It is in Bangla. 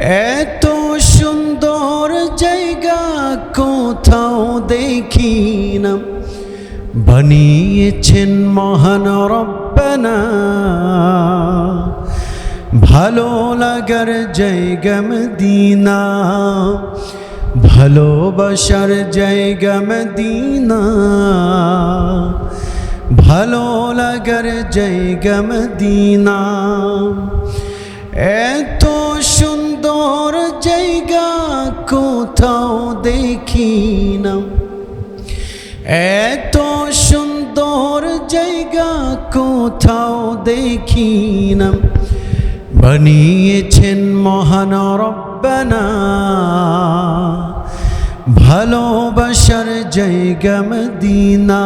এত সুন্দর জায়গা কোথাও দেখি না বানিয়েছেন মহান রব্বানা। ভালো লাগার জায়গা মদিনা। ভালোবাসার জায়গা মদিনা। ভালো লাগার জায়গা মদিনা। এত কোথাও দেখি না। এত সুন্দর জায়গা কোথাও দেখি না। বানিয়েছেন মহান রব্বানা। ভালোবাসার জায়গা মদিনা।